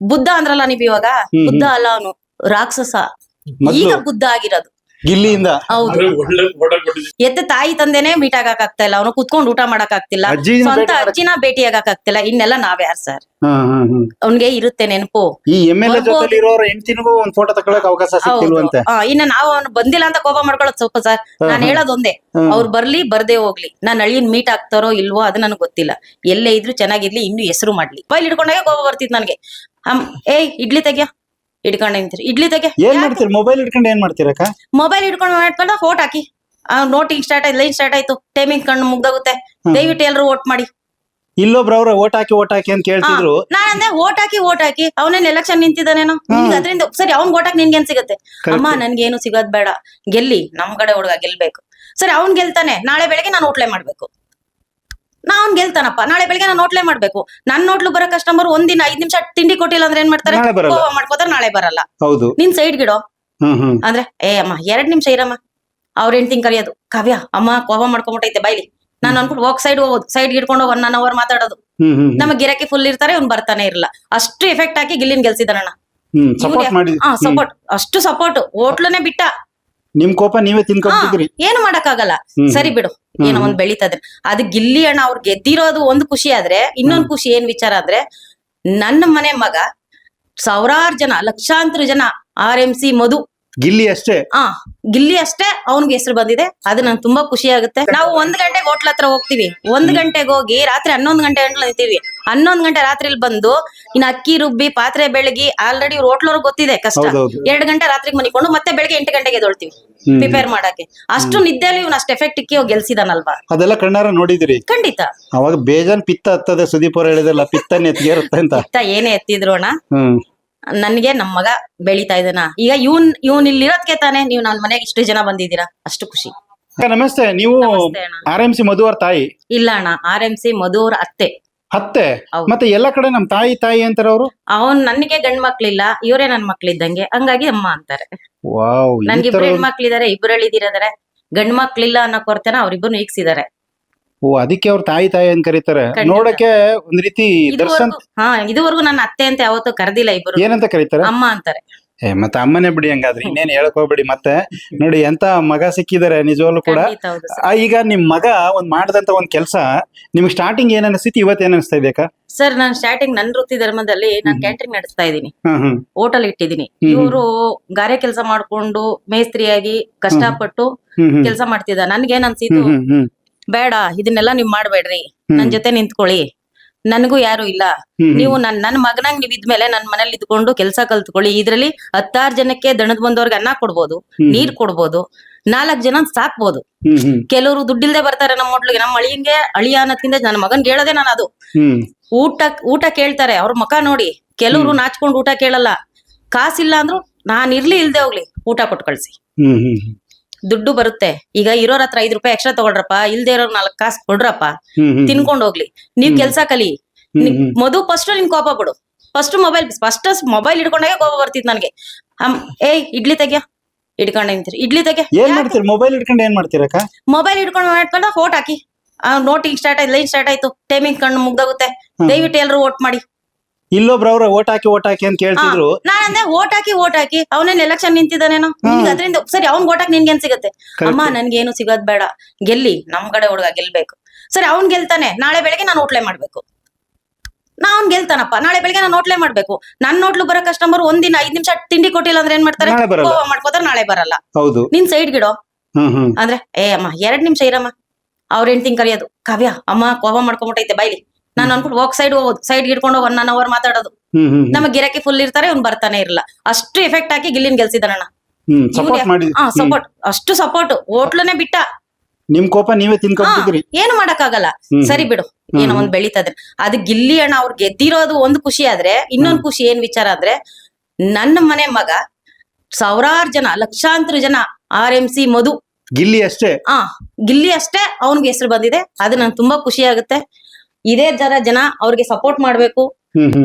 ಬುದ್ಧ ಅಂದ್ರಲ್ಲ ನೀವ್ ಇವಾಗ? ಬುದ್ಧ ಅಲ್ಲ ಅವನು ರಾಕ್ಷಸ. ಈಗ ಬುದ್ಧ ಆಗಿರೋದು. ಗಿಲ್ಲಿಯಿಂದ. ಹೌದು. ಎತ್ತ ತಾಯಿ ತಂದೆನೆ ಮೀಟ್ ಆಗಕ್ ಆಗ್ತಾ ಇಲ್ಲ ಅವನು ಕುತ್ಕೊಂಡು ಊಟ ಮಾಡಕ್ ಆಗ್ತಿಲ್ಲ ಅಜ್ಜಿನ ಸ್ವಂತ ಭೇಟಿ ಅಜ್ಜಿನ ಭೇಟಿ ಆಗಕ್ ಆಗ್ತಿಲ್ಲ ಇನ್ನೆಲ್ಲ ನಾವ್ ಯಾರ್ ಸರ್ ಹಾ, ಹಾ, ಹಾ. ಅವ್ನ್ಗೆ ಇರುತ್ತೆ ನೆನಪು. ಈ ಎಂ ಎಲ್ ಎ ಬರ್ಬೋದು. ಜೊತೆ ಇರೋರ ಹೆಂಡತಿನಿಗೂ ಒಂದ್ ಫೋಟೋ ತಗೊಳಕ್ ಅವಕಾಶ ಹೌದು. ಸಿಕ್ತಿಲ್ವಂತೆ ಆ, ಇನ್ನ ನಾವು ಅವ್ನು ಬಂದಿಲ್ಲ ಅಂತ ಕೋಪ ಮಾಡ್ಕೊಳ್ಳೋದು ಸ್ವಲ್ಪ ಸರ್ ನಾನು ಹೇಳೋದೊಂದೇ. ಒಂದೇ ಅವ್ರು ಬರ್ಲಿ ಬರ್ದೇ ಹೋಗ್ಲಿ. ನಾನ್ ಅಳಿಯನ್ ಮೀಟ್ ಆಗ್ತಾರೋ ಇಲ್ವೋ ಅದು ನನಗೆ ಗೊತ್ತಿಲ್ಲ. ಎಲ್ಲೇ ಇದ್ರು ಚೆನ್ನಾಗಿರ್ಲಿ ಇನ್ನು ಹೆಸರು ಮಾಡ್ಲಿ. ಬೈಲ್ ಹಿಡ್ಕೊಂಡಾಗ ಕೋಪ ಬರ್ತಿತ್ತು ನನಗೆ. ಏಯ್ ಇಡ್ಲಿ ತೆಗ್ಯ. ನಿಂತ್ರಿ ಇಡ್ಲಿ ಏನ್ ಮಾಡ್ತೀರಿ? ಮೊಬೈಲ್ ಇಟ್ಕೊಂಡು ಏನ್ ಮಾಡ್ತೀರಕ್ಕ ಮೊಬೈಲ್ ಹಿಡ್ಕೊಂಡು ಮಾಡ್ಕೊಂಡು ಫೋಟ್ ಹಾಕಿ. ನೋಟಿಂಗ್ ಸ್ಟಾರ್ಟ್ ಆಯ್ತು ಲೈನ್ ಸ್ಟಾರ್ಟ್ ಆಯ್ತು. ಟೈಮಿಂಗ್ ಕಣ್ಣು ಮುಗ್ದೋಗುತ್ತೆ. ದಯವಿಟ್ಟು ಎಲ್ರು ವೋಟ್ ಮಾಡಿ. ಇಲ್ಲೊಬ್ರು ಅವ್ರ ಓಟ್ ಹಾಕಿ ಓಟ್ ಹಾಕಿ ಅಂತ ಕೇಳ್ತಿದ್ರು. ಅಂದೆ ವೋಟ್ ಹಾಕಿ ವೋಟ್ ಹಾಕಿ. ಅವನೇನ್ ಎಲೆಕ್ಷನ್ ನಿಂತಿದ್ದಾನೇನೋ ನಿನ್ಗೆ ಅದರಿಂದ ಸರಿ ಅವ್ನ್ ಓಟ್ ಹಾಕಿ ನಿನ್ಗೆ ಏನ್ ಸಿಗುತ್ತೆ? ಅಮ್ಮ ನನ್ಗೇನು ಸಿಗೋದ್ ಬೇಡ. ಗೆಲ್ಲಿ. ನಮ್ ಕಡೆ ಹುಡುಗ ಗೆಲ್ಬೇಕು. ಸರಿ ಅವ್ನ್ ಗೆಲ್ತಾನೆ. ನಾಳೆ ಬೆಳಗ್ಗೆ ನಾನು ಓಟ್ಲೆ ಮಾಡ್ಬೇಕು. ನಾ ಅವ್ನ್ ಗೆಲ್ತಾನಪ್ಪ. ನಾಳೆ ಬೆಳಗ್ಗೆ ನಾನು ಹೋಟ್ಲೇ ಮಾಡ್ಬೇಕು. ನನ್ ನೋಟ್ಲು ಬರೋ ಕಸ್ಟಮರ್ ಒಂದಿನ ಐದ್ ನಿಮಿಷ ತಿಂಡಿ ಕೊಟ್ಟಿಲ್ಲ ಅಂದ್ರೆ ಏನ್ ಮಾಡ್ತಾರೆ? ನಾಳೆ ಬರಲ್ಲ. ಕೋಪ ಮಾಡ್ಕೋತಾರೆ ನಾಳೆ ಬರಲ್ಲ. ಹೌದು. ನಿನ್ ಸೈಡ್ ಗಿಡೋ? ಹ್ಮ್ ಹ್ಮ್. ಅಂದ್ರೆ ಏ ಅಮ್ಮ ಎರಡ್ ನಿಮಿಷ ಇರಮ್ಮ. ಅವ್ರ ಹೆಂಡ್ತಿಂಗ್ ಕರಿಯೋದು ಕಾವ್ಯ ಅಮ್ಮ ಕೋಪ ಮಾಡ್ಕೊಂಬಿಟ್ಟೈತೆ ಬೈಲಿ ನಾನು ಅನ್ಬಿಟ್ಟು ಹೋಗ್ ಸೈಡ್ ಹೋಗೋದು. ಸೈಡ್ ಹಿಡ್ಕೊಂಡು ಒನ್ ಒನ್ ಅವರ್ ಮಾತಾಡೋದು. ಹ್ಮ್ ಹ್ಮ್ ಗಿರಾಕಿ ಫುಲ್ ಇರ್ತಾರೆ ಅವ್ನ್ ಬರ್ತಾನೆ ಇರಲ್ಲ. ಅಷ್ಟು ಎಫೆಕ್ಟ್ ಹಾಕಿ ಗಿಲ್ಲಿನ್ ಗೆಲ್ಸಿದಾನಣ್ಣ. ಹ್ಮ್ ಸಪೋರ್ಟ್ ಮಾಡಿ. ಹಾ ಸಪೋರ್ಟ್ ಅಷ್ಟು ಸಪೋರ್ಟ್ ಹೋಟ್ಲನೆ ಬಿಟ್ಟ. ನಿಮ್ ಕೋಪ ನೀವೇ ತಿನ್ಕೊಂಡ್ರಿ ತಿನ್ಕೊಂಡ್ಬಿಟ್ಟಿದ್ರಿ ಏನು ಮಾಡಕ್ಕಾಗಲ್ಲ. ಸರಿ ಬಿಡು ಏನೋ ಒಂದ್ ಬೆಳೀತದ ಅದ್ ಗಿಲ್ಲಿ ಅಣ್ಣ ಅವ್ರು ಗೆದ್ದಿರೋದು ಒಂದು ಖುಷಿ ಆದ್ರೆ ಇನ್ನೊಂದ್ ಖುಷಿ ಏನ್ ವಿಚಾರ ಅಂದ್ರೆ ನನ್ನ ಮನೆ ಮಗ ಸಾವಿರಾರು ಜನ ಲಕ್ಷಾಂತರ ಜನ R M C Madhu Gilli ಅಷ್ಟೇ? ಆ ಗಿಲ್ಲಿ ಅಷ್ಟೇ ಅವನಿಗೆ ಹೆಸರು ಬಂದಿದೆ. ಅದು ನಂಗೆ ತುಂಬಾ ಖುಷಿ ಆಗುತ್ತೆ. ನಾವು ಒಂದ್ ಗಂಟೆಗೆ ಹೋಟ್ಲ ಹತ್ರ ಹೋಗ್ತೀವಿ. ಒಂದ್ ಗಂಟೆಗೆ ಹೋಗಿ ರಾತ್ರಿ ಹನ್ನೊಂದ್ ಗಂಟೆ ಗಂಟೆ ನಿಂತೀವಿ. ಹನ್ನೊಂದ್ ಗಂಟೆ ರಾತ್ರಿಲಿ ಬಂದು ಇನ್ನು ಅಕ್ಕಿ ರುಬ್ಬಿ ಪಾತ್ರೆ ಬೆಳಗಿ ಆಲ್ರೆಡಿ ಹೋಟ್ಲವ್ರಿಗೆ ಗೊತ್ತಿದೆ ಕಷ್ಟ. ಹೌದೌದು. ಎರಡ್ ಗಂಟೆ ರಾತ್ರಿಗೆ ಮನಿಕೊಂಡು ಮತ್ತೆ ಬೆಳಗ್ಗೆ ಎಂಟು ಗಂಟೆಗೆ ಎದ್ದೊಳ್ತೀವಿ ಪ್ರಿಪೇರ್ ಮಾಡಕ್ಕೆ. ಅಷ್ಟು ನಿದ್ದೆಯಲ್ಲಿ ಇವ್ನ ಅಷ್ಟು ಎಫೆಕ್ಟ್ ಇಕ್ಕಿ ಅವ್ನ್ ಗೆಲ್ಸಿದಾನಲ್ವಾ? ಅದೆಲ್ಲ ಕಣ್ಣಾರ ನೋಡಿದಿರಿ. ಖಂಡಿತ. ಅವಾಗ ಬೇಜಾನ್ ಪಿತ್ತ ಹತ್ತದೆ ಸುದೀಪ್ ಅವ್ರು ಹೇಳಿದಲ್ಲ ಪಿತ್ತ ಇರುತ್ತೆ ಅಂತ. ಇತ್ತ ಏನೇ ಎತ್ತಿದ್ರು ಅಣ್ಣ. ಹ್ಮ್. ನನ್ಗೆ ನಮ್ ಮಗ ಬೆಳೀತಾ ಇದ್ದಾನ. ಈಗ ಇವನ್ ಇವನ್ ಇಲ್ಲಿ ಇರೋದ್ಕೆ ತಾನೇ ನೀವು ನನ್ನ ಮನೆಗೆ ಇಷ್ಟು ಜನ ಬಂದಿದ್ದೀರಾ? ಅಷ್ಟು ಖುಷಿ. ನಮಸ್ತೆ. ನೀವು ನಮಸ್ತೆ ಅಣ್ಣ. ಆರ್ ಎಂ ಸಿ ಮಧುವರ್ ತಾಯಿ? ಇಲ್ಲ ಅಣ್ಣ ಆರ್ ಎಂ ಸಿ ಮಧುವರ್ ಅತ್ತೆ. ಅತ್ತೆ? ಹೌದು. ಮತ್ತೆ ಎಲ್ಲ ಕಡೆ ನಮ್ ತಾಯಿ ತಾಯಿ ಅಂತಾರೆ ಅವರು ಅವನ್ ನನಗೆ ಗಂಡ್ ಮಕ್ಳಿಲ್ಲ ಇವರೇ ನನ್ ಮಕ್ಳಿದ್ದಂಗೆ. ಹಂಗಾಗಿ ಅಮ್ಮ ಅಂತಾರೆ. ವಾವ್ ಈ ನನ್ಗೆ ತರ ಇಬ್ರು ಹೆಣ್ಮಕ್ಳಿದಾರೆ ಇಬ್ರು ಎಳಿದಿರದಾರೆ ಗಂಡ್ ಮಕ್ಳಿಲ್ಲ ಅನ್ನೋ ಕೊರತೆನ ಅವ್ರಿಬ್ರು ಈಗ್ಸಿದಾರೆ ಓ ಅದಕ್ಕೆ ಅವ್ರ ತಾಯಿ ತಾಯಿ ಅಂತ ಕರೀತಾರೆ. ಖಂಡಿತ. ನೋಡಕ್ಕೆ ಒಂದ್ ರೀತಿ ದರ್ಶನ್ ಇದುವರೆಗೂ ಹಾ ಇದುವರೆಗೂ ನನ್ನ ಅತ್ತೆ ಅಂತ ಯಾವತ್ತೂ ಕರೆದಿಲ್ಲ ಇಬ್ಬರು ಏನಂತ ಕರೀತಾರೆ? ಅಮ್ಮ ಅಂತಾರೆ. ಏ ಮತ್ತೆ ಅಮ್ಮನೇ ಬಿಡಿ ಹಂಗಾದ್ರೆ. ಇನ್ನೇನ್ ಹೇಳಕ್ ಹೋಗ್ಬೇಡಿ ಮತ್ತೆ. ನೋಡಿ ಎಂತ ಮಗ ಸಿಕ್ಕಿದ್ದಾರೆ ನಿಜವಾಗ್ಲೂ ಕೂಡ. ಖಂಡಿತ ಹೌದು ಸರ್. ಆ, ಈಗ ನಿಮ್ ಮಗ ಒಂದ್ ಮಾಡದಂತ ಒಂದ್ ಕೆಲ್ಸ ನಿಮ್ಗೆ ಸ್ಟಾರ್ಟಿಂಗ್ ಏನ್ ಅನಿಸ್ತಿ ಇವತ್ತು ಏನ್ ಅನಿಸ್ತಾ ಇದೆಯಾ ಸರ್ ನಾನು ಸ್ಟಾರ್ಟಿಂಗ್ ನನ್ ವೃತ್ತಿ ಧರ್ಮದಲ್ಲಿ ನಾನು ಕ್ಯಾಟ್ರಿಂಗ್ ನಡೆಸ್ತಾ ಇದ್ದೀನಿ. ಹ್ಮ್ ಹ್ಮ್. ಹೋಟೆಲ್ ಇಟ್ಟಿದ್ದೀನಿ. ಹ್ಮ್. ಇವರು ಗಾರೆ ಕೆಲಸ ಮಾಡ್ಕೊಂಡು ಮೇಸ್ತ್ರಿಯಾಗಿ ಕಷ್ಟಪಟ್ಟು ಹ್ಮ್ ಹ್ಮ್. ಕೆಲಸ ಮಾಡ್ತಿದ್ದ ನನ್ಗೆ ಏನ್ ಹ್ಮ್ ಹ್ಮ್ ಹ್ಮ್. ಬೇಡ ಇದನ್ನೆಲ್ಲ ನೀವ್ ಮಾಡ್ಬೇಡ್ರಿ. ನನ್ ಜೊತೆ ನಿಂತ್ಕೊಳ್ಳಿ. ನನಗೂ ಯಾರು ಇಲ್ಲ. ನೀವು ನನ್ ನನ್ ಮಗನಾಗ್ ನೀವ್ ಇದ್ಮೇಲೆ ನನ್ ಮನೇಲಿ ಇದ್ಕೊಂಡು ಕೆಲಸ ಕಲ್ತ್ಕೊಳ್ಳಿ. ಇದ್ರಲ್ಲಿ ಹತ್ತಾರು ಜನಕ್ಕೆ ದಣದ್ ಬಂದವ್ರಿಗೆ ಅನ್ನ ಕೊಡ್ಬೋದು. ನೀರ್ ಕೊಡ್ಬೋದು ನಾಲ್ಕ್ ಜನ ಸಾಕ್ಬೋದು. ಕೆಲವರು ದುಡ್ಡಿಲ್ದೆ ಬರ್ತಾರೆ ನಮ್ಮ ಹೋಟ್ಲಿಗೆ. ನಮ್ಮ ಅಳಿಯಂಗೆ ಅಳಿಯ ಅನ್ನೋದ್ಕಿಂತ ನನ್ನ ಮಗನ್ ಹೇಳದೆ ನಾನು ಅದು. ಊಟ ಊಟ ಕೇಳ್ತಾರೆ ಅವ್ರ ಮುಖ ನೋಡಿ. ಕೆಲವರು ನಾಚ್ಕೊಂಡು ಊಟ ಕೇಳಲ್ಲ. ಕಾಸಿಲ್ಲ ಅಂದ್ರು ನಾನ್ ಇರ್ಲಿ ಇಲ್ದೆ ಹೋಗ್ಲಿ. ಊಟ ಕೊಟ್ಟು ಕಳ್ಸಿ. ಹ್ಮ್ ಹ್ಮ್. ದುಡ್ಡು ಬರುತ್ತೆ. ಈಗ ಇರೋರ ಹತ್ರ ಐದ್ ರೂಪಾಯಿ ಎಕ್ಸ್ಟ್ರಾ ತಗೊಳ್ರಪ್ಪ ಇಲ್ದೇ ಇರೋರ್ ನಾಲ್ಕು ಕಾಸು ಕೊಡ್ರಪ್ಪ ತಿನ್ಕೊಂಡ್ ಹೋಗ್ಲಿ. ನೀವ್ ಕೆಲ್ಸ ಕಲಿ. ಮೊದಲು ಮಧು ಫಸ್ಟ್ ನಿನ್ ಕೋಪ ಬಿಡು ಫಸ್ಟ್ ಮೊಬೈಲ್ ಫಸ್ಟ್ ಮೊಬೈಲ್ ಹಿಡ್ಕೊಂಡಾಗ ಕೋಪ ಬರ್ತಿತ್ತು ನನಗೆ. ಏಯ್ ಇಡ್ಲಿ ತೆಗ್ಯ. ಹಿಡ್ಕೊಂಡ ನಿಂತ್ರಿ. ಇಡ್ಲಿ ತೆಗೆ ಏನ್ ಮಾಡ್ತೀರಿ? ಮೊಬೈಲ್ ಹಿಡ್ಕೊಂಡು ಏನ್ ಮಾಡ್ತೀರಕ್ಕ ಮೊಬೈಲ್ ಹಿಡ್ಕೊಂಡು ಮಾಡ್ಕೊಂಡು ಫೋಟ್ ಹಾಕಿ. ನೋಟಿಂಗ್ ಸ್ಟಾರ್ಟ್ ಆಯ್ತು ಲೈನ್ ಸ್ಟಾರ್ಟ್ ಆಯ್ತು. ಟೈಮಿಂಗ್ ಕಣ್ಣು ಮುಗ್ದೋಗುತ್ತೆ. ದಯವಿಟ್ಟು ಎಲ್ಲರೂ ಓಟ್ ಮಾಡಿ. ಇಲ್ಲೊಬ್ರು ಅವ್ರ ಓಟ್ ಹಾಕಿ ಓಟ್ ಹಾಕಿ ಅಂತ ಕೇಳ್ತಿದ್ರು. ಅಂದೆ ಓಟ್ ಹಾಕಿ ಓಟ್ ಹಾಕಿ ಅವನೇನ್ ಎಲೆಕ್ಷನ್ ನಿಂತಿದ್ದಾನೇನೋ? ನಿನ್ಗೆ ಅದರಿಂದ ಸರಿ ಅವ್ನ್ ಓಟ್ ಹಾಕಿ ನಿನ್ಗೆ ಏನ್ ಸಿಗುತ್ತೆ ಅಮ್ಮ ನನ್ಗೇನು ಸಿಗೋದ್ ಬೇಡ. ಗೆಲ್ಲಿ ನಮ್ ಕಡೆ ಹುಡುಗ ಗೆಲ್ಬೇಕು. ಸರಿ ಅವ್ನ್ ಗೆಲ್ತಾನೆ. ನಾಳೆ ಬೆಳಗ್ಗೆ ನಾನು ಓಟ್ಲೆ ಮಾಡ್ಬೇಕು. ನಾ ಅವ್ನ್ ಗೆಲ್ತಾನಪ್ಪ. ನಾಳೆ ಬೆಳಗ್ಗೆ ನಾನು ಓಟ್ಲೆ ಮಾಡ್ಬೇಕು. ನನ್ ನೋಟ್ಲು ಬರೋ ಕಸ್ಟಮರ್ ಒಂದಿನ ಐದ್ ನಿಮಿಷ ತಿಂಡಿ ಕೊಟ್ಟಿಲ್ಲ ಅಂದ್ರೆ ಏನ್ ಮಾಡ್ತಾರೆ. ಕೋಪ ಮಾಡ್ಕೋತಾರೆ ನಾಳೆ ಬರಲ್ಲ. ಹೌದು. ನಿನ್ ಸೈಡ್ ಗಿಡೋ? ಅಂದ್ರೆ ಏ ಅಮ್ಮ ಎರಡ್ ನಿಮಿಷ ಇರಮ್ಮ. ಅವ್ರ ಹೆಂಡ್ತಿಂಗ್ ಕರಿಯೋದು. ಕಾವ್ಯ ಅಮ್ಮ ಕೋಪ ಮಾಡ್ಕೊಂಬಿಟ್ಟೈತೆ ಬೈಲಿ ನಾನು ಅನ್ಕೊಂಡು ಹೋಗ್ ಸೈಡ್ ಹೋಗೋದು ಸೈಡ್ ಹಿಡ್ಕೊಂಡು ಒನ್ ಒನ್ ಅವರ್ ಮಾತಾಡೋದು. ನಮಗೆ ನಮ್ಮ ಗಿರಾಕಿ ಫುಲ್ ಇರ್ತಾರೆ ಇವ್ನು ಬರ್ತಾನೆ ಇರಲ್ಲ. ಅಷ್ಟು ಎಫೆಕ್ಟ್ ಹಾಕಿ ಗಿಲ್ಲಿನ್ ಗೆಲ್ಸಿದಾನಣ್ಣ ಸಪೋರ್ಟ್ ಅಷ್ಟು ಸಪೋರ್ಟ್ ಹೋಟ್ಲನೆ ಬಿಟ್ಟ. ನಿಮ್ ಕೋಪ ನೀವೇ ತಿನ್ಕೊಂಡ್ರಿ ಏನು ಮಾಡಕ್ಕಾಗಲ್ಲ. ಸರಿ ಬಿಡು. ಏನೋ ಒಂದ್ ಬೆಳೀತದೆ. ಅದು ಗಿಲ್ಲಿ ಅಣ್ಣ ಅವ್ರು ಗೆದ್ದಿರೋದು ಒಂದ್ ಖುಷಿ ಆದ್ರೆ ಇನ್ನೊಂದ್ ಖುಷಿ ಏನ್ ವಿಚಾರ ಅಂದ್ರೆ ನನ್ನ ಮನೆ ಮಗ ಸಾವಿರಾರು ಜನ ಲಕ್ಷಾಂತರ ಜನ R M C Madhu. Gilli ಅಷ್ಟೇ? ಆ ಗಿಲ್ಲಿ ಅಷ್ಟೇ ಅವನ್ಗೆ ಹೆಸರು ಬಂದಿದೆ. ಅದು ನಂಗೆ ತುಂಬಾ ಖುಷಿ ಆಗುತ್ತೆ. ಇದೇ ತರ ಜನ ಅವ್ರಿಗೆ ಸಪೋರ್ಟ್ ಮಾಡ್ಬೇಕು.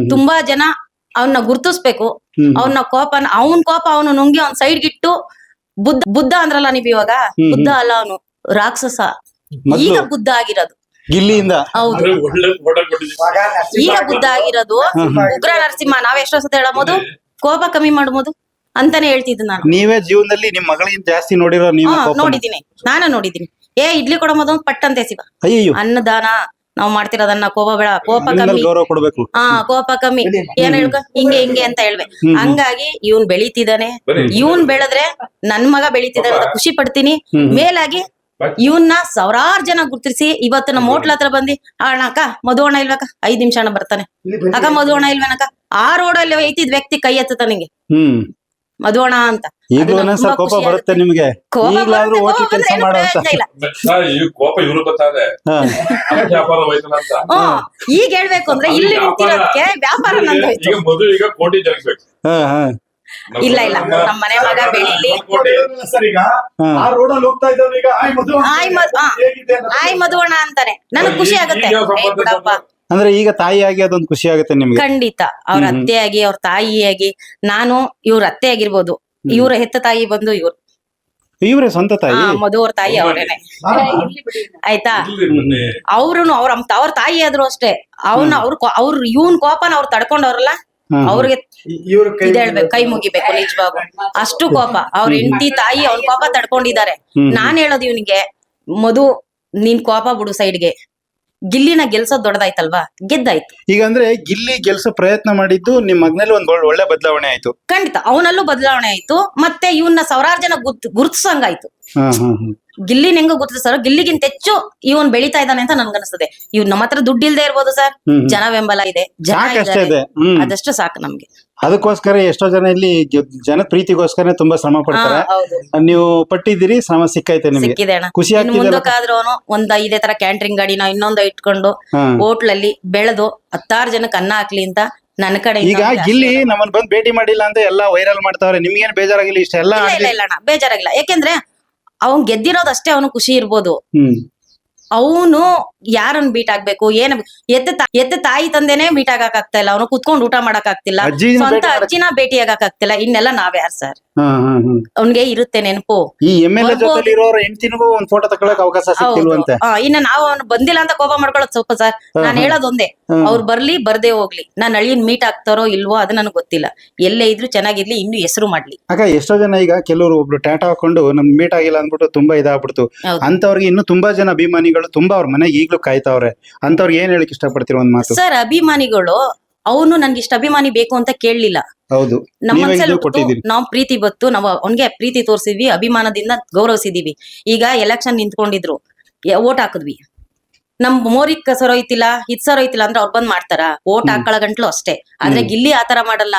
ತುಂಬಾ ಜನ ಅವನ್ನ ಗುರ್ತಿಸ್ಬೇಕು. ಅವನ್ನ ಅವನ ಕೋಪನ ಅವನ್ ಕೋಪ ಅವನು ನುಂಗಿ ಅವ್ನ ಸೈಡ್ ಗಿಟ್ಟು ಬುದ್ಧ ಬುದ್ಧ ಅಂದ್ರಲ್ಲ ನೀವ್ ಇವಾಗ? ಬುದ್ಧ ಅಲ್ಲ ಅವನು ರಾಕ್ಷಸ. ಈಗ ಬುದ್ಧ ಆಗಿರೋದು. ಗಿಲ್ಲಿಯಿಂದ. ಹೌದು. ಒಳ್ಳೆ ಫೋಟೋ ಕೊಟ್ಟಿದ್ದೀವಿ ಈಗ ಬುದ್ಧ ಆಗಿರೋದು. ಉಗ್ರ ನರಸಿಂಹ ನಾವ್ ಎಷ್ಟೋ ಸತಿ ಹೇಳಬಹುದು ಕೋಪ ಕಮ್ಮಿ ಮಾಡಬಹುದು ಅಂತಾನೆ ಹೇಳ್ತಿದ್ದು ನಾನು. ನೀವೇ ಜೀವನದಲ್ಲಿ ನಿಮ್ ಮಗಳಿಗಿಂತ ಜಾಸ್ತಿ ನೋಡಿರೋ ನೀವು ನೋಡಿದೀನಿ ನಾನು ನೋಡಿದೀನಿ ಏ ಇಡ್ಲಿ ಕೊಡೋ ಮೊದಲು ಪಟ್ ಅಂತ ಅಯ್ಯಯ್ಯೋ. ಅನ್ನದಾನ. ನಾವ್ ಮಾಡ್ತಿರೋದನ್ನ ಕೋಪ ಬೇಡ. ಕೋಪ ಕಮ್ಮಿ. ಗೌರವ ಕೊಡ್ಬೇಕು. ಹಾ ಕೋಪ ಕಮ್ಮಿ. ಏನ್ ಹೇಳ್ಕೊ? ಹಿಂಗೆ ಹಿಂಗೆ ಅಂತ ಹೇಳ್ವೆ. ಹಂಗಾಗಿ ಇವ್ನ್ ಬೆಳಿತಿದಾನೆ ಇವನ್ ಬೆಳೆದ್ರೆ ನನ್ ಮಗ ಬೆಳೀತಿದ್ದಾನೆ ಅಂತ ಖುಷಿ ಪಡ್ತೀನಿ. ಮೇಲಾಗಿ ಇವನ್ನ ಸಾವಿರಾರು ಜನ ಗುರ್ತಿಸಿ ಇವತ್ತು ನಮ್ಮ ಹೋಟ್ಲ ಹತ್ರ ಬಂದಿ "ಆ ಅಣ್ಣ ಅಕ್ಕ ಮಧು ಅಣ್ಣ ಇಲ್ವಕ್ಕ ಐದ್ ನಿಮಿಷ ಅಣ್ಣ ಬರ್ತಾನೆ. ಅಕ್ಕ ಮಧು ಅಣ್ಣ ಇಲ್ವೇನಕ್ಕ? ಆ ರೋಡಲ್ಲಿ ಐತಿದ್ ವ್ಯಕ್ತಿ ಕೈ ಎತ್ತುತ್ತ ನಿಂಗೆ ಹ್ಮ್ ಮಧು ಅಣ್ಣ ಅಂತ ಈಗಲೂ ಕೋಪ ಬರುತ್ತೆ. ನಿಮ್ಗೆ. ಕೋಪ ಈಗಲಾದ್ರೂ ಬರುತ್ತೆ, ಹೋಗಿ ಕೋಪ ಕೆಲಸ ಬಂದ್ರೆ ಏನು ಮಾಡೋ ಅಂತ. ಪ್ರಯೋಜನ ಇಲ್ಲ. ಸರ್, ಈ ಕೋಪ ಇವ್ರು ಗೊತ್ತಾದೆ. ಹಾ. ಅದಕ್ಕೆ ವ್ಯಾಪಾರ ಹೋಯ್ತಲ್ಲ ಅಂತ. ಹ್ಮ್ ಈಗ ಹೇಳ್ಬೇಕು ಅಂದ್ರೆ ಇಲ್ಲಿ ವ್ಯಾಪಾರ. ನಿಂತಿರೋದಕ್ಕೆ ವ್ಯಾಪಾರ ನಂದು ಹೋಯ್ತು ಈಗ ಮೊದಲು ಈಗ ಕೋಟಿ ಜಗಿಸ್ಬೇಕು ಹಾ ಹಾ. ಇಲ್ಲ ಇಲ್ಲ. ನಮ್ಮ ಮನೆ ಮಗ ಬೆಳಿಲಿ. ಕೋಟಿ. ಸರ್ ಈಗ ಹಾ. ಆ ರೋಡ್ ಅಲ್ಲಿ ಹೋಗ್ತಾ ಇದ್ದವ್ರು ಈಗ ಆಯ್ ಮಧು ಅಂತ ಆಯ್ ಮಧು, ಹಾ. ಹೇಗಿದೆ? ಅನ್ನೋದು ಆಯ್ ಮಧು ಅಂತಾನೆ ನನಗ್ ಖುಷಿ ಆಗುತ್ತೆ. ಈಗ ಏ ಸಂಬಂಧ ಬಿಡಪ್ಪ ಅಂದ್ರೆ ಈಗ ತಾಯಿಯಾಗಿ ಅದೊಂದು ಖುಷಿ ಆಗುತ್ತೆ ನಿಮ್ಗೆ? ಖಂಡಿತ. ಅವ್ರ ಅತ್ತೆ ಆಗಿ ಅತ್ತೆಯಾಗಿ ಅವ್ರ ತಾಯಿಯಾಗಿ ನಾನು ಇವ್ರ ಅತ್ತೆ ಆಗಿರ್ಬೋದು ಇವ್ರ ಹೆತ್ತ ತಾಯಿ ಬಂದು ಇವ್ರು. ಇವ್ರ ಸ್ವಂತ ತಾಯಿ? ಆ, ಮಧು ಅವ್ರ ತಾಯಿ ಅವ್ರೇನೆ. ಆಯ್ತಾ? ಅವ್ರುನು ಅವ್ರ ಅವ್ರ ತಾಯಿ ಆದ್ರು ಅಷ್ಟೇ. ಅವ್ನ ಅವ್ರ ಅವ್ರ ಇವನ್ ಕೋಪನ ಅವ್ರು ತಡ್ಕೊಂಡವ್ರಲ್ಲ. ಅವ್ರಿಗೆ ಇದೇಳ್ಬೇಕು ಕೈ ಇದ್ ಹೇಳ್ಬೇಕು ಕೈ ಮುಗಿಬೇಕು ನಿಜವಾಗೂ ಅಷ್ಟು ಕೋಪ. ಅವ್ರ ಹೆಂಡತಿ ತಾಯಿ ಅವ್ನ ಕೋಪ ತಡ್ಕೊಂಡಿದ್ದಾರೆ. ನಾನ್ ಹೇಳೋದು ಇವನಿಗೆ ಮಧು ನೀನ್ ಕೋಪ ಬಿಡು ಸೈಡ್ಗೆ. ಗಿಲ್ಲಿನ ಗೆಲ್ಸ ದೊಡ್ಡದಾಯ್ತಲ್ವಾ? ಗೆದ್ದಾಯ್ತು. ಈಗ ಅಂದ್ರೆ ಗಿಲ್ಲಿ ಗೆಲ್ಸೋ ಪ್ರಯತ್ನ ಮಾಡಿದ್ದು ನಿಮ್ ಮಗನಲ್ಲಿ ಒಂದ್ ಒಳ್- ಒಳ್ಳೆ ಬದಲಾವಣೆ ಆಯ್ತು. ಖಂಡಿತ ಅವನಲ್ಲೂ ಬದಲಾವಣೆ ಆಯ್ತು ಮತ್ತೆ ಇವನ್ನ ಸಾವಿರಾರು ಜನ ಗುರ್ತ್ ಗುರುತಿಸಂಗಾಯ್ತು. ಹಾ ಹಾ ಹಾ. ಗಿಲ್ಲಿನ ಹೆಂಗ ಗುರುತಿಸ್ತಾರೋ ಗಿಲ್ಲಿಗಿಂತ ಹೆಚ್ಚು ಇವನ್ ಬೆಳೀತಾ ಇದ್ದಾನೆ ಅಂತ ನನ್ಗನ್ಸ್ತದೆ ಇವ್ ನಮ್ಮ ಹತ್ರ ದುಡ್ಡು ಇಲ್ದೇ ಇರ್ಬೋದು ಸರ್. ಹ್ಮ್. ಜನ ಬೆಂಬಲ ಇದೆ ಜನ ಸಾಕಷ್ಟೇ ಇದ್ದಾರೆ. ಇದೆ. ಹ್ಮ್. ಅದಷ್ಟು ಸಾಕು ನಮ್ಗೆ. ಅದಕ್ಕೋಸ್ಕರ ಎಷ್ಟೋ ಜನ ಇಲ್ಲಿ ಜನ ಪ್ರೀತಿಗೋಸ್ಕರ ತುಂಬಾ ಶ್ರಮ ಪಡ್ತಾರೆ. ನೀವು ಪಟ್ಟಿದ್ದೀರಿ ಶ್ರಮ ಸಿಕ್ಕೈತೆ ನಿಮಗೆ. ಸಿಕ್ಕಿದೆ ಅಣ್ಣ. ಖುಷಿ ಇನ್ನು ಆಗ್ತಿದೆ ಮುಂದಕ್ಕಾದ್ರೂ ಅವನು ಒಂದ್ ಐದೇ ತರ ಕ್ಯಾಂಟ್ರಿಂಗ್ ಗಾಡಿನ ಇನ್ನೊಂದು ಇಟ್ಕೊಂಡು ಹೋಟ್ಲಲ್ಲಿ ಬೆಳೆದು ಹತ್ತಾರು ಜನಕ್ಕೆ ಅನ್ನ ಹಾಕ್ಲಿ ಅಂತ ನನ್ನ ಕಡೆ ಈಗ ಇಲ್ಲಿ ನಮ್ಮನ್ ಬಂದ್ ಭೇಟಿ ಮಾಡಿಲ್ಲ ಅಂತ ಎಲ್ಲ ವೈರಲ್ ಮಾಡ್ತಾವ್ರೆ. ನಿಮ್ಗೇನ್ ಬೇಜಾರಾಗಿಲ್ಲ ಇಷ್ಟೆಲ್ಲ ಇಲ್ಲ ಇಲ್ಲ ಇಲ್ಲ ಅಣ್ಣ. ಬೇಜಾರಾಗಿಲ್ಲ. ಯಾಕೆಂದ್ರೆ ಅವ್ನ್ ಗೆದ್ದಿರೋದಷ್ಟೇ ಅವನು ಖುಷಿ ಇರ್ಬೋದು. ಹ್ಮ್. ಅವನು ಯಾರನ್ನ ಬೀಟ್ ಆಗ್ಬೇಕು ಏನ್ ಎತ್ತ ಎತ್ತ ತಾಯಿ ತಂದೆನೆ ಬೀಟ್ ಆಗಕ್ ಆಗ್ತಾ ಇಲ್ಲ ಅವನು ಕುತ್ಕೊಂಡು ಊಟ ಮಾಡಕ್ ಆಗ್ತಿಲ್ಲ. ಸ್ವಂತ ಅಜ್ಜಿನ ಭೇಟಿ ಆಗಕ್ ಆಗ್ತಿಲ್ಲ ಇನ್ನೆಲ್ಲ ನಾವ್ ಯಾರ್ ಸರ್ ಅವ್ನ್ಗೆ ಇರುತ್ತೆ ನೆನಪು. ಈ ಎಂ ಎಲ್ ಎ ಬರ್ಬೋದು. ಜೊತೆಲಿ ಇರೋರ ಒಂದ್ ಫೋಟೋ ಅವಕಾಶ ಹೌದು. ಸಿಕ್ತಿಲ್ವಂತೆ ಆ, ಇನ್ನ ನಾವು ಅವ್ನು ಬಂದಿಲ್ಲ ಅಂತ ಕೋಪ ಮಾಡ್ಕೊಳ್ಳೋದು ಸ್ವಲ್ಪ ಸರ್. ನಾನು ಹೇಳೋದೊಂದೇ. ಅವ್ರು ಬರ್ಲಿ ಬರ್ದೇ ಹೋಗ್ಲಿ. ನಾನ್ ಅಳಿಯನ್ ಮೀಟ್ ಆಗ್ತಾರೋ ಇಲ್ವೋ ಅದು ನನಗೆ ಗೊತ್ತಿಲ್ಲ. ಎಲ್ಲೇ ಇದ್ರು ಚೆನ್ನಾಗಿರ್ಲಿ ಇನ್ನು ಹೆಸರು ಮಾಡ್ಲಿ. ಅಕ್ಕ ಎಷ್ಟೋ ಜನ ಈಗ ಕೆಲವರು ಒಬ್ರು ಟ್ಯಾಟಾ ಹಾಕೊಂಡು ನಮ್ ಮೀಟ್ ಆಗಿಲ್ಲ ಅಂದ್ಬಿಟ್ಟು ತುಂಬಾ ಇದಾಗ್ಬಿಡ್ತು. ಹೌದು. ಅಂತವ್ರಿಗೆ ಇನ್ನು ತುಂಬಾ ಜನ ಅಭಿಮಾನಿಗಳು ತುಂಬಾ ಅವ್ರ ಮನೆಗೆ ಈಗ್ಲೂ ಕಾಯ್ತಾವ್ರೆ. ಅಂತವ್ರಿಗೆ ಏನ್ ಹೇಳಕ್ ಇಷ್ಟಪಡ್ತೀರ ಒಂದ್ ಮಾತು? ಸರ್ ಅಭಿಮಾನಿಗಳು ಅವನು ನನ್ಗೆ ಇಷ್ಟ ಅಭಿಮಾನಿ ಬೇಕು ಅಂತ ಕೇಳಲಿಲ್ಲ. ಹೌದು. ನಮ್ಮ ನೀವೇ ಮನ್ಸಲ್ಲಿ ಇದು ಕೊಟ್ಟಿದ್ದೀರಿ. ನಾವು ಪ್ರೀತಿ ಬತ್ತು ನಾವು ಅವನ್ಗೆ ಪ್ರೀತಿ ತೋರಿಸಿದ್ವಿ ಅಭಿಮಾನದಿಂದ ಗೌರವಿಸಿದೀವಿ ಈಗ ಎಲೆಕ್ಷನ್ ನಿಂತ್ಕೊಂಡಿದ್ರು ಓಟ್ ಹಾಕಿದ್ವಿ. ನಮ್ ಮೋರಿಕ್ ಸರೋಯ್ತಿಲ್ಲ ಇದ್ ಸರೋಯ್ತಿಲ್ಲ ಅಂದ್ರೆ ಅವ್ರು ಬಂದ್ ಮಾಡ್ತಾರ. ಓಟ್ ಹಾಕೊಳ್ಳೋ ಗಂಟ್ಲು ಅಷ್ಟೇ. ಆದ್ರೆ. ಗಿಲ್ಲಿ ಆತರ ಮಾಡಲ್ಲ.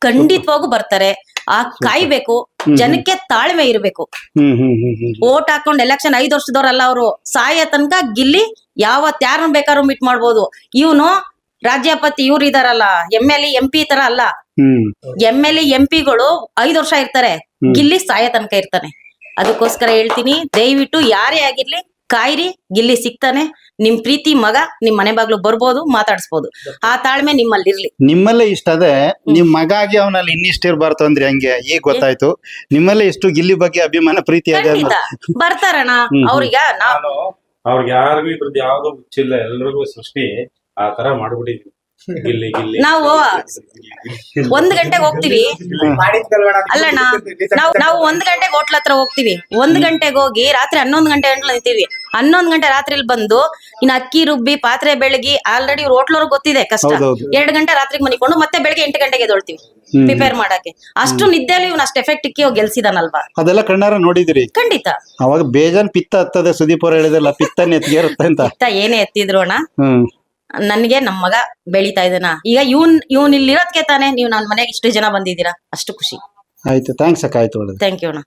ಖಂಡಿತವಾಗೂ ಬರ್ತಾರೆ. ಆ ಕಾಯ್ಬೇಕು. ಜನಕ್ಕೆ ತಾಳ್ಮೆ ಇರ್ಬೇಕು. ಹ್ಮ್ ಹ್ಮ್ ಹ್ಮ್ ಹ್ಮ್ ಓಟ್ ಹಾಕೊಂಡ್ ಎಲೆಕ್ಷನ್ ಐದ್ ವರ್ಷದವ್ರಲ್ಲ ಅವರು ಸಾಯ ತನಕ ಗಿಲ್ಲಿ ಯಾವ ಯಾರನ್ನ ಬೇಕಾದ್ರೂ ಮೀಟ್ ಮಾಡ್ಬೋದು. ಇವನು ರಾಜ್ಯಪತಿ ಇವ್ರು ಇದಾರಲ್ಲ ಎಂ ಎಲ್ ಎಂ ಪಿ ತರ ಅಲ್ಲ. ಹ್ಮ್. ಎಂ ಎಲ್ ಎಂ ಪಿಗಳು ಐದ್ ವರ್ಷ ಇರ್ತಾರೆ. ಗಿಲ್ಲಿ ಸಾಯ ತನಕ ಇರ್ತಾನೆ. ಅದಕ್ಕೋಸ್ಕರ ಹೇಳ್ತೀನಿ ದಯವಿಟ್ಟು ಯಾರೇ ಆಗಿರ್ಲಿ ಕಾಯ್ರಿ ಗಿಲ್ಲಿ ಸಿಗ್ತಾನೆ. ನಿಮ್ ಪ್ರೀತಿ ಮಗ ನಿಮ್ ಮನೆ ಬಾಗ್ಲು ಬರ್ಬೋದು ಮಾತಾಡ್ಸ್ಬೋದು. ಆ ತಾಳ್ಮೆ ನಿಮ್ಮಲ್ಲಿ ಇರ್ಲಿ ನಿಮ್ಮಲ್ಲೇ ಇಷ್ಟ ಅದೇ ನಿಮ್ ಮಗ ಆಗಿ ಅವನಲ್ಲಿ ಇನ್ನಿಷ್ಟ ಇರ್ಬಾರ್ದು ಅಂದ್ರೆ ಹಂಗೆ? ಈಗ ಗೊತ್ತಾಯ್ತು. ನಿಮ್ಮಲ್ಲೇ ಇಷ್ಟು ಗಿಲ್ಲಿ ಬಗ್ಗೆ ಅಭಿಮಾನ ಪ್ರೀತಿ ಬರ್ತಾರಣ್ಣ ಖಂಡಿತ. ಬರ್ತಾರಣ ಹ್ಮ್. ಅವ್ರೀಗ ನಾನು ಅವ್ರಿಗೆ ಯಾರಿಗೂ ಇದ್ರದ್ದು ಯಾವ್ದು ಹುಚ್ಚಿಲ್ಲ ಎಲ್ರಿಗೂ ಸೃಷ್ಟಿ. ಆ ತರ ಮಾಡ್ಬಿಟ್ಟಿದ್ವಿ. ಗಿಲ್ಲಿ ಗಿಲ್ಲಿ. ನಾವು ಒಂದ್ ಗಂಟೆಗೆ ಹೋಗ್ತೀವಿ. ಅಲ್ಲಣ್ಣ ನಾವು ನಾವು ಒಂದ್ ಗಂಟೆಗೆ ಹೋಟ್ಲ ಹತ್ರ ಹೋಗ್ತೀವಿ. ಒಂದ್ ಗಂಟೆಗೆ ಹೋಗಿ ರಾತ್ರಿ ಹನ್ನೊಂದ್ ಗಂಟೆ ಗಂಟ್ಲ ನಿಂತೀವಿ. ಹನ್ನೊಂದ್ ಗಂಟೆ ರಾತ್ರಿಲಿ ಬಂದು ಇನ್ನ ಅಕ್ಕಿ ರುಬ್ಬಿ ಪಾತ್ರೆ ಬೆಳಗಿ ಆಲ್ರೆಡಿ ಹೋಟ್ಲವ್ರಿಗೆ ಗೊತ್ತಿದೆ ಕಷ್ಟ. ಎರಡ್ ಗಂಟೆ ರಾತ್ರಿಗೆ ಮನಿಕೊಂಡು ಮತ್ತೆ ಬೆಳಗ್ಗೆ ಎಂಟು ಗಂಟೆಗೆ ಎದ್ದೊಳ್ತೀವಿ ಪ್ರಿಪೇರ್ ಮಾಡಕ್ಕೆ. ಅಷ್ಟು ನಿದ್ದೆಯಲ್ಲಿ ಇವ್ನ ಅಷ್ಟು ಎಫೆಕ್ಟ್ ಇಕ್ಕಿ ಹೋಗಿ ಗೆಲ್ಸಿದಾನಲ್ವಾ? ಅದೆಲ್ಲ ಕಣ್ಣಾರ ನೋಡಿದಿರಿ. ಖಂಡಿತ. ಅವಾಗ ಬೇಜಾನ್ ಪಿತ್ತ ಹತ್ತದೆ ಸುದೀಪ್ ಅವ್ರು ಹೇಳಿದಲ್ಲ ಪಿತ್ತ ಇರುತ್ತೆ ಅಂತ. ಏನೇ ಎತ್ತಿದ್ರು ಅಣ್ಣ. ಹ್ಮ್. ನನ್ಗೆ ನಮ್ ಮಗ ಬೆಳೀತಾ ಇದನ್ನ ಈಗ ಇವನ್ ಇವನ್ ಇಲ್ಲಿ ಇರೋದ್ಕೆ ತಾನೇ ನೀವು ನನ್ ಮನೆಗೆ ಇಷ್ಟು ಜನ ಬಂದಿದ್ದೀರಾ. ಅಷ್ಟು ಖುಷಿ. ಆಯ್ತು ಥ್ಯಾಂಕ್ಸ್ ಅಕ್ಕ ಆಯ್ತು ಥ್ಯಾಂಕ್ ಯು ಅಣ್ಣ.